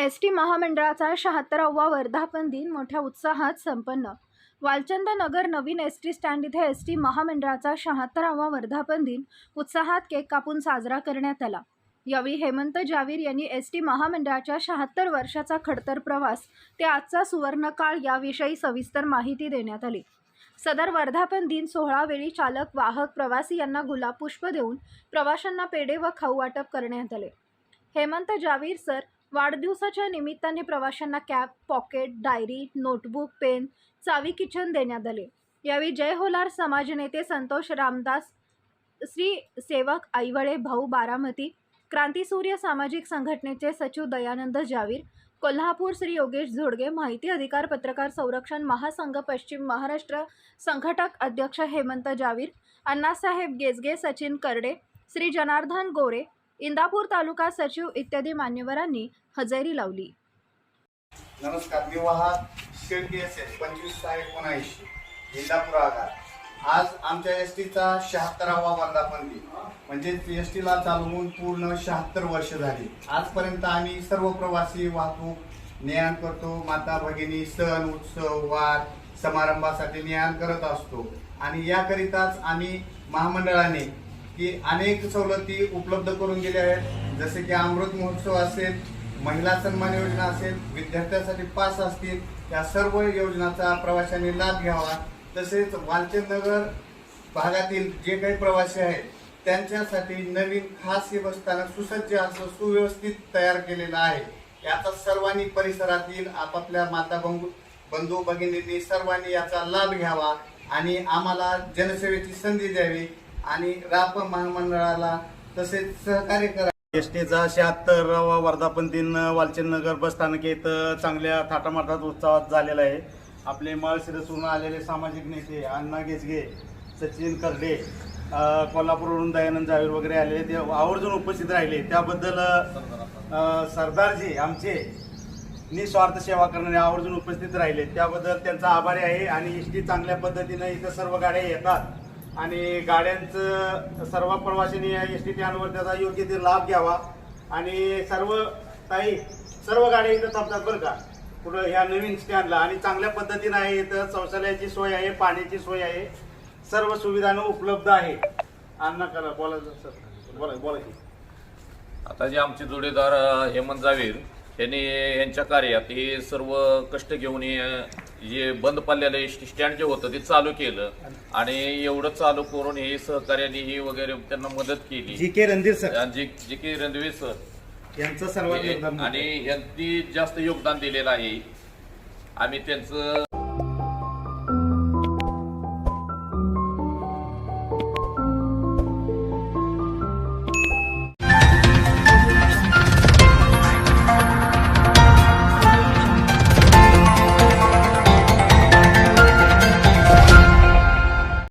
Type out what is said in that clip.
S T महामंडळाचा शहात्तरावा वर्धापन दिन मोठ्या उत्साहात संपन्न. वालचंद नगर नवीन एस टी स्टँड इथे एस टी महामंडळाचा शहात्तरावा वर्धापन दिन उत्साहात केक कापून साजरा करण्यात आला. यावेळी हेमंत जावीर यांनी एस टी महामंडळाच्या शहात्तर वर्षाचा खडतर प्रवास ते आजचा सुवर्णकाळ याविषयी सविस्तर माहिती देण्यात आली. सदर वर्धापन दिन सोहळावेळी चालक वाहक प्रवासी यांना गुलाब पुष्प देऊन प्रवाशांना पेढे व खाऊ वाटप करण्यात आले. हेमंत जावीर सर वाढदिवसाच्या निमित्ताने प्रवाशांना cap pocket diary notebook pen चावी किचन देण्यात आले. यावेळी जय होलार समाज नेते संतोष रामदास श्री सेवक आईवळे भाऊ बारामती क्रांतीसूर्य सामाजिक संघटनेचे सचिव दयानंद जावीर कोल्हापूर श्री योगेश झोडगे माहिती अधिकार पत्रकार संरक्षण महासंघ पश्चिम महाराष्ट्र संघटक अध्यक्ष हेमंत जावीर अण्णासाहेब गेजगे सचिन करडे श्री जनार्दन गोरे इंदापूर तालुका सचिव इत्यादी मान्यवरांनी हजेरी लावली. नमस्कार मी वाहक शेळके पंचवीस सहा एकोणऐंशी इंदापूर आगार. आज आमच्या एस टीचा शहात्तरावा वर्धापन दिन. म्हणजे एस टीला चालवून पूर्ण शहात्तर वर्ष झाली. आजपर्यंत आम्ही सर्व प्रवासी वाहतूक ने करतो. माता भगिनी सण उत्सव वार समारंभासाठी ने करत असतो. आणि याकरिताच आम्ही महामंडळाने की अनेक सवलती उपलब्ध करून दिल्या आहेत. जसे की अमृत महोत्सव असेल महिला सन्मान योजना असेल विद्यार्थ्यांसाठी पास असतील या सर्व योजनाचा प्रवाशांनी लाभ घ्यावा. तसेच वालचंद नगर भागातील जे काही प्रवासी आहेत त्यांच्यासाठी नवीन खास हे बसस्थानक सुसज्ज असं सुव्यवस्थित तयार केलेलं आहे. याचा सर्वांनी परिसरातील आपापल्या माता बंधू बंधू भगिनींनी सर्वांनी याचा लाभ घ्यावा आणि आम्हाला जनसेवेची संधी द्यावी. आणि राप महामंडळाला तसेच सहकार्य करा. एसटीचा शहात्तरावा वर्धापन दिन वालचंद नगर बस स्थानक इथं चांगल्या थाटामाटात उत्सवात झालेला आहे. आपले माळशिरसहून आलेले सामाजिक नेते अण्णा गेजगे सचिन करडे कोल्हापूरवरून दयानंद जावीर वगैरे आलेले ते आवर्जून उपस्थित राहिले. त्याबद्दल सरदारजी आमचे निस्वार्थ सेवा करणारे आवर्जून उपस्थित राहिले. त्याबद्दल त्यांचा आभारी आहे आणि एस टी चांगल्या पद्धतीनं इथं सर्व गाड्या येतात. आणि गाड्यांचं सर्व प्रवाशांनी या एस टी स्टँडवर त्याचा योग्य ते लाभ घ्यावा. आणि सर्व काही सर्व गाड्या इथं थांबतात बरं का. पुढं ह्या नवीन स्टँडला आणि चांगल्या पद्धतीनं आहे इथं शौचालयाची सोय आहे पाण्याची सोय आहे. सर्व सुविधानं उपलब्ध आहे. अन्ना करा बोला सर बोला बोला की. आता जे आमचे जोडीदार हेमंत जावीर यांनी यांच्या कार्यात हे सर्व कष्ट घेऊन हे, जे बंद पडलेलं एस टी स्टँड जे होतं ते चालू केलं. आणि एवढं चालू करून हे सहकार्याने ही वगैरे त्यांना मदत केली. G K Randhir sir. आणि जे जे की रणवीर सर. यांचं सर्वात हे- योगदान आणि यांनी जास्त योगदान दिलेलं आहे. आम्ही त्यांचं